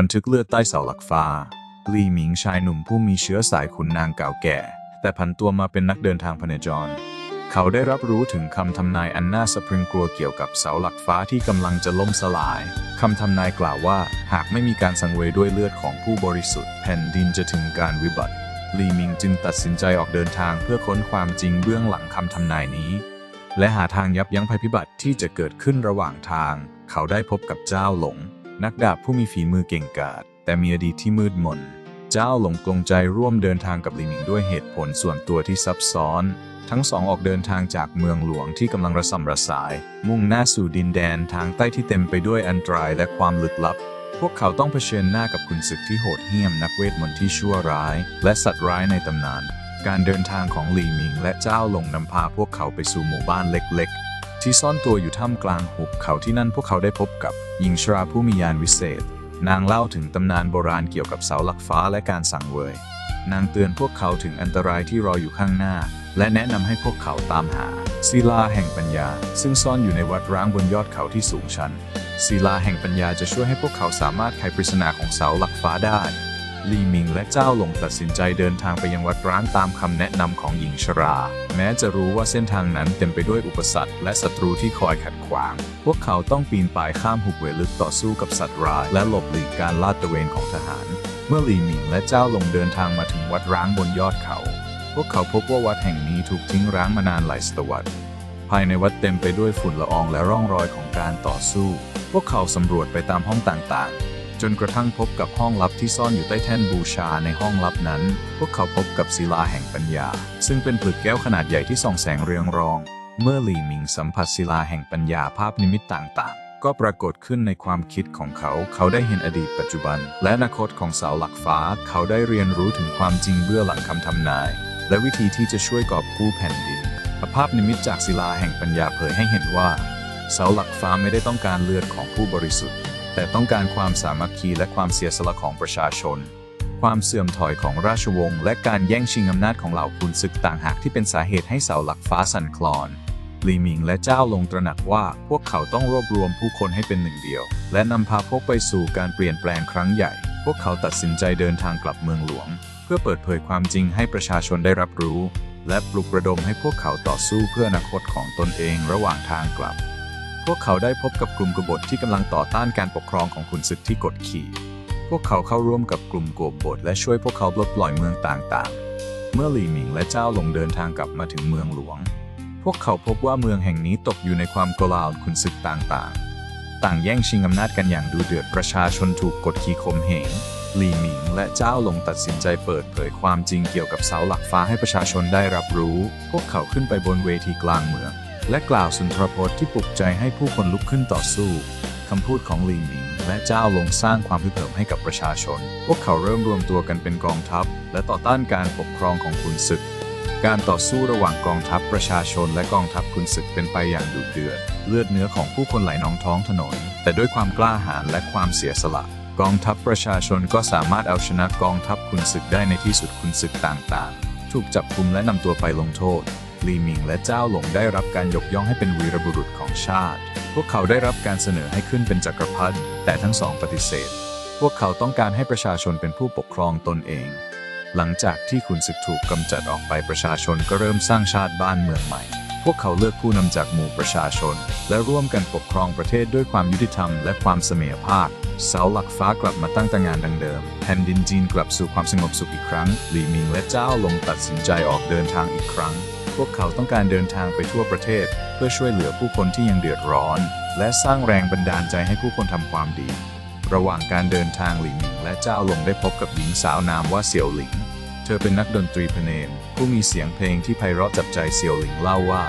บันทึกเลือดใต้เสาหลักฟ้า ลี่หมิงชายหนุ่มผู้มีเชื้อสายขุนนางเก่าแก่ แต่ผันตัวมาเป็นนักเดินทางพเนจร เขาได้รับรู้ถึงคำทำนายอันน่าสะพรึงกลัวเกี่ยวกับเสาหลักฟ้าที่กำลังจะล่มสลาย คำทำนายกล่าวว่า หากไม่มีการสังเวยด้วยเลือดของผู้บริสุทธิ์ แผ่นดินจะถึงการวิบัติ ลีหมิงจึงตัดสินใจออกเดินทางเพื่อค้นความจริงเบื้องหลังคำทำนายนี้และหาทางยับยั้งภัยพิบัติที่จะเกิดขึ้นระหว่างทาง เขาได้พบกับเจ้าหลง นักดาบผู้มีฝีมือเก่งกาจแต่มีอดีตที่มืดมน เจ้าหลงกลงใจร่วมเดินทางกับลีหมิงด้วยเหตุผลส่วนตัวที่ซับซ้อน ทั้งสองออกเดินทางจากเมืองหลวงที่กำลังระสำระสาย มุ่งหน้าสู่ดินแดนทางใต้ที่เต็มไปด้วยอันตรายและความลึกลับ พวกเขาต้องเผชิญหน้ากับขุนศึกที่โหดเหี้ยมนักเวทมนต์ที่ชั่วร้าย และสัตว์ร้ายในตำนาน การเดินทางของหลีหมิงและเจ้าหลงนำพาพวกเขาไปสู่หมู่บ้านเล็กๆ ที่ซ่อนตัวอยู่ท่ามกลางหุบเขาที่นั่นพวกเขาได้พบกับหญิงชราผู้มียานวิเศษ นางเล่าถึงตำนานโบราณเกี่ยวกับเสาหลักฟ้าและการสั่งเวย นางเตือนพวกเขาถึงอันตรายที่รออยู่ข้างหน้า และแนะนำให้พวกเขาตามหาศิลาแห่งปัญญา ซึ่งซ่อนอยู่ในวัดร้างบนยอดเขาที่สูงชันศิลาแห่งปัญญาจะช่วยให้พวกเขาสามารถไขปริศนาของเสาหลักฟ้าได้ ลีมิงและเจ้าหลงตัดสินใจเดินทางไปยังวัดร้างตามคำแนะนำของหญิงชรา แม้จะรู้ว่าเส้นทางนั้นเต็มไปด้วยอุปสรรคและศัตรูที่คอยขัดขวาง พวกเขาต้องปีนป่ายข้ามหุบเหวลึกต่อสู้กับสัตว์ร้าย และหลบหลีกการลาดตระเวนของทหาร เมื่อลีมิงและเจ้าหลงเดินทางมาถึงวัดร้างบนยอดเขา พวกเขาพบว่าวัดแห่งนี้ถูกทิ้งร้างมานานหลายศตวรรษ ภายในวัดเต็มไปด้วยฝุ่นละอองและร่องรอยของการต่อสู้ พวกเขาสำรวจไปตามห้องต่างๆ จนกระทั่งพบกับห้องลับที่ซ่อนอยู่ใต้แท่นบูชาในห้องลับนั้น พวกเขาพบกับศิลาแห่งปัญญา ซึ่งเป็นผลึกแก้วขนาดใหญ่ที่ส่องแสงเรืองรอง เมื่อหลี่หมิงสัมผัสศิลาแห่งปัญญาภาพนิมิตต่างๆ ก็ปรากฏขึ้นในความคิดของเขา เขาได้เห็นอดีตปัจจุบัน และอนาคตของเสาหลักฟ้า เขาได้เรียนรู้ถึงความจริงเบื้องหลังคำทำนาย และวิธีที่จะช่วยกอบกู้แผ่นดินภาพนิมิตจากศิลาแห่งปัญญาเผยให้เห็นว่า เสาหลักฟ้าไม่ได้ต้องการเลือดของผู้บริสุทธิ์ แต่ต้องการความสามัคคีและความเสียสละของประชาชน ความเสื่อมถอยของราชวงศ์และการแย่งชิงอำนาจของเหล่าขุนศึกต่างหากที่เป็นสาเหตุให้เสาหลักฟ้าสั่นคลอนลีหมิงและเจ้าลงตระหนักว่าพวกเขาต้องรวบรวมผู้คนให้เป็นหนึ่งเดียว และนำพาพวกไปสู่การเปลี่ยนแปลงครั้งใหญ่ พวกเขาตัดสินใจเดินทางกลับเมืองหลวง เพื่อเปิดเผยความจริงให้ประชาชนได้รับรู้ และปลุกระดมให้พวกเขาต่อสู้เพื่ออนาคตของตนเองระหว่างทางกลับ พวกเขาได้พบกับกลุ่มกบฏที่กำลังต่อต้านการปกครองของขุนศึกที่กดขี่ พวกเขาเข้าร่วมกับกลุ่มกบฏและช่วยพวกเขาปลดปล่อยเมืองต่างๆ เมื่อหลี่หมิงและเจ้าหลงเดินทางกลับมาถึงเมืองหลวง พวกเขาพบว่าเมืองแห่งนี้ตกอยู่ในความโกลาหลขุนศึกต่างๆ ต่างแย่งชิงอำนาจกันอย่างดูเดือดประชาชนถูกกดขี่ข่มเหงหลี่หมิงและเจ้าหลงตัดสินใจเปิดเผยความจริงเกี่ยวกับเสาหลักฟ้าให้ประชาชนได้รับรู้ พวกเขาขึ้นไปบนเวทีกลางเมือง และกล่าวสุนทรพจน์ที่ปลุกใจให้ผู้คนลุกขึ้นต่อสู้คำพูดของลี่หมิงและเจ้าลงสร้างความพึกเหิมให้กับประชาชน พวกเขาเริ่มรวมตัวกันเป็นกองทัพ และต่อต้านการปกครองของขุนศึก การต่อสู้ระหว่างกองทัพประชาชนและกองทัพขุนศึกเป็นไปอย่างดุเดือด เลือดเนื้อของผู้คนไหลนองท้องถนน แต่ด้วยความกล้าหาญและความเสียสละ กองทัพประชาชนก็สามารถเอาชนะกองทัพขุนศึกได้ในที่สุดขุนศึกต่างๆ ถูกจับกุมและนำตัวไปลงโทษ ลีหมิงและเจ้าหลงได้รับการยกย่องให้เป็นวีรบุรุษของชาติ พวกเขาได้รับการเสนอให้ขึ้นเป็นจักรพรรดิแต่ทั้งสองปฏิเสธ พวกเขาต้องการให้ประชาชนเป็นผู้ปกครองตนเอง หลังจากที่ขุนศึกถูกกำจัดออกไปประชาชนก็เริ่มสร้างชาติบ้านเมืองใหม่ พวกเขาเลือกผู้นำจากหมู่ประชาชน และร่วมกันปกครองประเทศด้วยความยุติธรรมและความเสมอภาคเสาหลักฟ้ากลับมาตั้งตระหงานดังเดิม แผ่นดินจีนกลับสู่ความสงบสุขอีกครั้ง หลี่หมิงและเจ้าลงตัดสินใจออกเดินทางอีกครั้ง วกเขาต้องการเดินทางไปทั่วประเทศ เพื่อช่วยเหลือผู้คนที่ยังเดือดร้อน และสร้างแรงบันดาลใจให้ผู้คนทำความดี ระหว่างการเดินทางหลี่หมิงและเจ้าหลงได้พบกับหญิงสาวนามว่าเสี่ยวหลิง เธอเป็นนักดนตรีพเนมผู้มีเสียงเพลงที่ไพเราะจับใจเสี่ยวหลิงเล่าว่า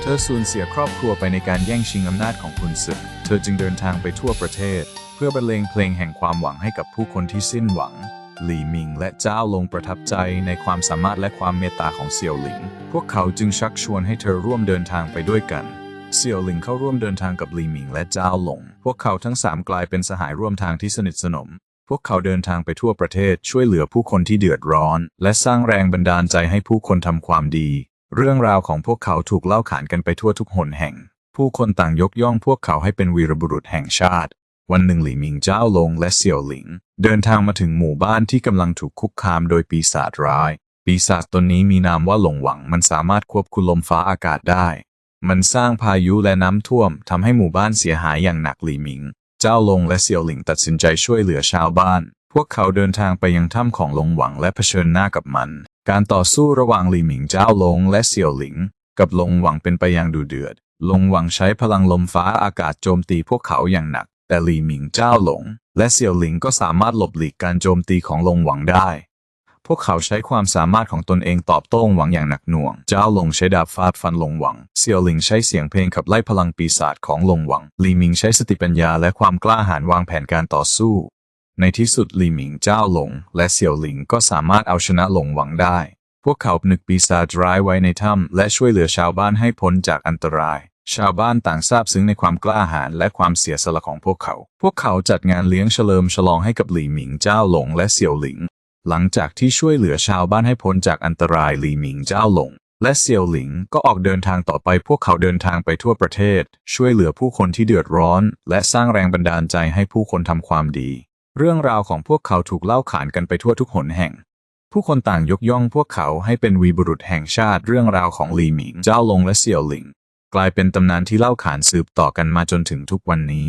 เธอสูญเสียครอบครัวไปในการแย่งชิงอำนาจของคุณศึก เธอจึงเดินทางไปทั่วประเทศ เพื่อบรรเลงเพลงแห่งความหวังให้กับผู้คนที่สิ้นหวัง หลี่หมิงและเจ้าลงประทับใจในความสามารถและความเมตตาของเสี่ยวหลิง พวกเขาจึงชักชวนให้เธอร่วมเดินทางไปด้วยกัน เสี่ยวหลิงเข้าร่วมเดินทางกับหลี่หมิงและเจ้าหลง พวกเขาทั้งสามกลายเป็นสหายร่วมทางที่สนิทสนม พวกเขาเดินทางไปทั่วประเทศช่วยเหลือผู้คนที่เดือดร้อน และสร้างแรงบันดาลใจให้ผู้คนทำความดี เรื่องราวของพวกเขาถูกเล่าขานกันไปทั่วทุกหนแห่ง ผู้คนต่างยกย่องพวกเขาให้เป็นวีรบุรุษแห่งชาติ วันหนึ่งหลี่มิงเจ้าลงและเสี่ยวหลิง เดินทางมาถึงหมู่บ้านที่กำลังถูกคุกคามโดยปีศาจร้าย ปีศาจตนนี้มีนามว่าหลงหวัง มันสามารถควบคุมลมฟ้าอากาศได้ มันสร้างพายุและน้ำท่วมทำให้หมู่บ้านเสียหายอย่างหนักหลี่มิง เจ้าลงและเสี่ยวหลิงตัดสินใจช่วยเหลือชาวบ้าน พวกเขาเดินทางไปยังถ้ำของหลงหวังและเผชิญหน้ากับมัน การต่อสู้ระหว่างหลี่หมิงเจ้าลงและเสี่ยวหลิง กับหลงหวังเป็นไปอย่างดุเดือดหลงหวังใช้พลังลมฟ้าอากาศโจมตีพวกเขาอย่างหนัก แต่หลี่หมิงเจ้าหลง และเสี่ยวหลิงก็สามารถหลบหลีกการโจมตีของหลงหวังได้ พวกเขาใช้ความสามารถของตนเองตอบโต้หวังอย่างหนักหน่วง เจ้าหลงใช้ดาบฟาดฟันหลงหวัง เสี่ยวหลิงใช้เสียงเพลงขับไล่พลังปีศาจของหลงหวัง หลีหมิงใช้สติปัญญาและความกล้าหาญวางแผนการต่อสู้ ในที่สุดหลีหมิงเจ้าหลง และเสี่ยวหลิงก็สามารถเอาชนะหลงหวังได้ พวกเขาหนึกปีศาจร้ายไว้ในถ้ำและช่วยเหลือชาวบ้านให้พ้นจากอันตราย ชาวบ้านต่างซาบซึ้งในความกล้าหาญและความเสียสละของพวกเขา พวกเขาจัดงานเลี้ยงเฉลิมฉลองให้กับหลี่หมิงเจ้าหลงและเสี่ยวหลิง หลังจากที่ช่วยเหลือชาวบ้านให้พ้นจากอันตรายหลี่หมิงเจ้าหลง และเซียวหลิงก็ออกเดินทางต่อไป พวกเขาเดินทางไปทั่วประเทศ ช่วยเหลือผู้คนที่เดือดร้อน และสร้างแรงบันดาลใจให้ผู้คนทำความดี เรื่องราวของพวกเขาถูกเล่าขานกันไปทั่วทุกหนแห่งผู้คนต่างยกย่องพวกเขาให้เป็นวีบุรุษแห่งชาติเรื่องราวของหลี่หมิง เจ้าหลงและเซียวหลิง กลายเป็นตำนานที่เล่าขานสืบต่อกันมาจนถึงทุกวันนี้